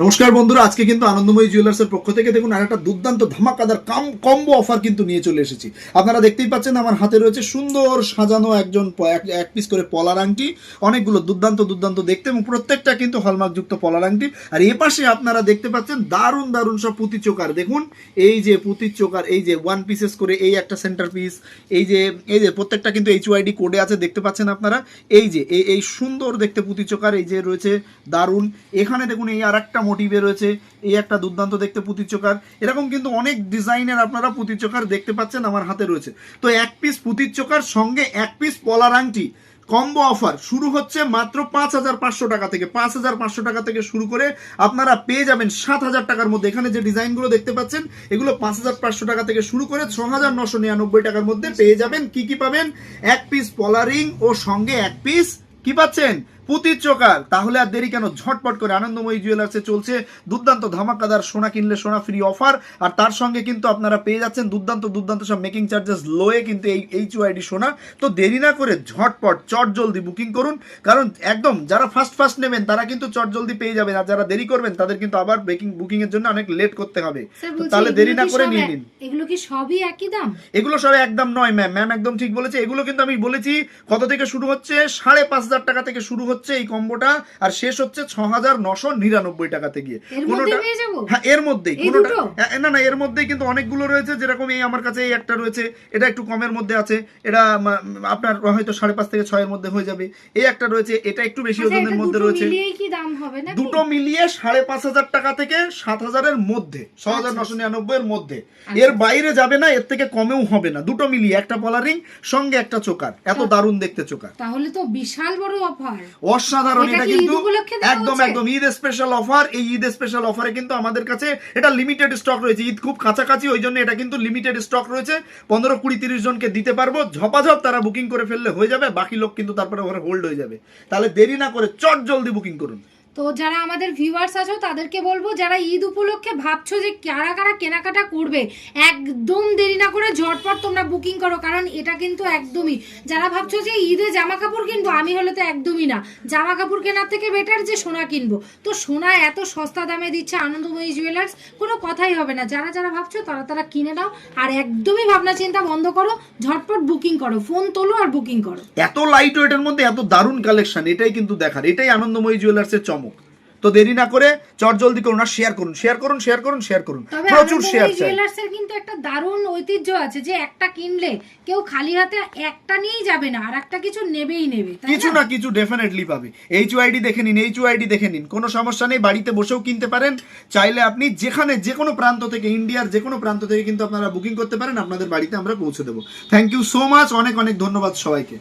নমস্কার বন্ধুরা, আজকে কিন্তু আনন্দময়ী জুয়েলার্সের পক্ষ থেকে দেখুন আর একটা দুর্দান্ত ধামাকাদার কাম কম্বো অফার কিন্তু নিয়ে চলে এসেছি। আপনারা দেখতেই পাচ্ছেন, আমার হাতে রয়েছে সুন্দর সাজানো একজন এক- পিস করে পলার আংটি, অনেকগুলো দুর্দান্ত দুর্দান্ত দেখতে এবং প্রত্যেকটা কিন্তু হলমার্কযুক্ত পলার আংটি। আর এ পাশে আপনারা দেখতে পাচ্ছেন, দারুণ দারুণ সব পুঁতি চোকার। দেখুন, এই যে পুঁতির চোকার, এই যে ওয়ান পিসেস করে এই একটা সেন্টার পিস এই যে এই যে প্রত্যেকটা কিন্তু এইচ ওয়াইডি কোডে আছে, দেখতে পাচ্ছেন আপনারা? এই যে, এই সুন্দর দেখতে পুঁতি চোকার, এই যে রয়েছে দারুণ। এখানে দেখুন, এই আর একটা মোটিভে রয়েছে, এই একটা দুর্দান্ত দেখতে পুঁতি চোকার। এরকম কিন্তু অনেক ডিজাইনের আপনারা পুঁতি চোকার দেখতে পাচ্ছেন আমার হাতে রয়েছে। তো এক পিস পুঁতির চোকার, সঙ্গে এক পিস পলার আংটি। কম্বো অফার শুরু হচ্ছে মাত্র পাঁচ হাজার পাঁচশো টাকা থেকে। পাঁচ হাজার পাঁচশো টাকা থেকে শুরু করে আপনারা পেয়ে যাবেন সাত হাজার টাকার মধ্যে। এখানে যে ডিজাইনগুলো দেখতে পাচ্ছেন, এগুলো পাঁচ হাজার পাঁচশো টাকা থেকে শুরু করে ছ হাজার নশো নিরানব্বই টাকার মধ্যে পেয়ে যাবেন। কি কি পাবেন? এক পিস পলারিং ও সঙ্গে এক পিস কি পাচ্ছেন? পুতির চোকার। তাহলে আর দেরি কেন? ঝটপট করে আনন্দময়ী জুয়েলার্সে চলছে দুর্দান্ত ধামাকাদার সোনা কিনলে সোনা ফ্রি অফার আর তার সঙ্গে কিন্তু আপনারা পেয়ে যাচ্ছেন দুর্দান্ত দুর্দান্ত সব মেকিং চার্জেস লোয়ে কিন্তু এই এইচ ওয়াইডি সোনা। তো দেরি না করে ঝটপট চট জলদি বুকিং করুন। কারণ একদম যারা ফার্স্ট ফার্স্ট নেবেন তারা কিন্তু চট জলদি পেয়ে যাবেন। আর যারা দেরি করবেন তাদের কিন্তু আবার বেকিং বুকিং এর জন্য অনেক লেট করতে হবে। তো তাহলে দেরি না করে নিয়ে নিন। এগুলো কি সবই একই দাম? এগুলো সব একদম নয় ম্যাম ম্যাম একদম ঠিক বলেছে। এগুলো কিন্তু আমি বলেছি কত থেকে শুরু হচ্ছে? সাড়ে পাঁচ হাজার টাকা থেকে শুরু হচ্ছে। এই কম্বোটা আর শেষ হচ্ছে ছ হাজার নশো নিরানব্বই টাকাতে গিয়ে। কোনোটা হ্যাঁ এর মধ্যেই কোনোটা দুটো? হ্যাঁ, না না এর মধ্যেই কিন্তু অনেকগুলো রয়েছে যেরকম এই আমার কাছে এই একটা রয়েছে এটা একটু কমের মধ্যে আছে এটা আপনার হয়তো সাড়ে পাঁচ থেকে ছয়ের মধ্যে হয়ে যাবে। এই একটা রয়েছে এটা একটু বেশি আচ্ছা, ওজনের মধ্যে রয়েছে। দুটো মিলিয়ে সাড়ে পাঁচ হাজার টাকা থেকে সাত হাজারের মধ্যে ছ হাজার আচ্ছা, নশো নিরানব্বই এর মধ্যে। আচ্ছা। এর বাইরে যাবে না এর থেকে কমেও হবে না। দুটো মিলিয়ে একটা পলারিং সঙ্গে একটা চোকার। এত দারুণ দেখতে চোকার। তাহলে তো বিশাল বড় অফার। অসাধারণ এটা কিন্তু ঈদ একদম একদম ঈদ স্পেশাল অফার এই ঈদ স্পেশাল অফারে কিন্তু আমাদের কাছে এটা লিমিটেড স্টক রয়েছে। ঈদ খুব কাছাকাছি ওই জন্য এটা কিন্তু লিমিটেড স্টক রয়েছে। পনেরো কুড়ি তিরিশ জনকে দিতে পারব। ঝপাঝপ তারা বুকিং করে ফেললে হয়ে যাবে বাকি লোক কিন্তু তারপরে ওরা হোল্ড হয়ে যাবে। তাহলে দেরি না করে চট জলদি বুকিং করুন। তো যারা আমাদের ভিউয়ার্স আছো, তাদেরকে বলব, যারা ঈদ উপলক্ষে ভাবছ যে কারা কারা কেনাকাটা করবে, একদম দেরি না করে ঝটপট তোমরা বুকিং করো, কারণ এটা কিন্তু একদমই, যারা ভাবছ যে ঈদে জামা কাপড় কিনবো, আমি হলে তো একদমই না। জামা কাপড় কেনার থেকে বেটার যে সোনা কিনবো। তো সোনা এত সস্তা দামে দিচ্ছে আনন্দময়ী জুয়েলার্স কোনো কথাই হবে না। যারা যারা ভাবছ, তারা তারা কিনে নাও, আর একদমই ভাবনা চিন্তা বন্ধ করো, ঝটপট বুকিং করো ফোন তোলো আর বুকিং করো। এত লাইট ওয়েটের মধ্যে এত দারুণ কালেকশন এটাই কিন্তু দেখার, এটাই আনন্দময়ী জুয়েলার্সের চমক। তো দেরি না করে চট জলদি করুন আর শেয়ার করুন শেয়ার করুন শেয়ার করুন শেয়ার করুন। প্রচুর শেয়ার চাই। জুয়েলার্সের কিন্তু একটা দারুণ ঐতিহ্য আছে যে একটা কিনলে কেউ খালি হাতে একটা নিয়েই যাবে না আর একটা কিছু নেবেই নেবে কিছু না? কিছু ডেফিনেটলি পাবে। এইচ ওয়াইডি দেখে নিন এইচ ওয়াইডি দেখে নিন কোনো সমস্যা নেই বাড়িতে বসেও কিনতে পারেন। চাইলে আপনি যেখানে যে কোনো প্রান্ত থেকে ইন্ডিয়ার যে কোনো প্রান্ত থেকে কিন্তু আপনারা বুকিং করতে পারেন আপনাদের বাড়িতে আমরা পৌঁছে দেবো। থ্যাংক ইউ সো মাচ অনেক অনেক ধন্যবাদ সবাইকে।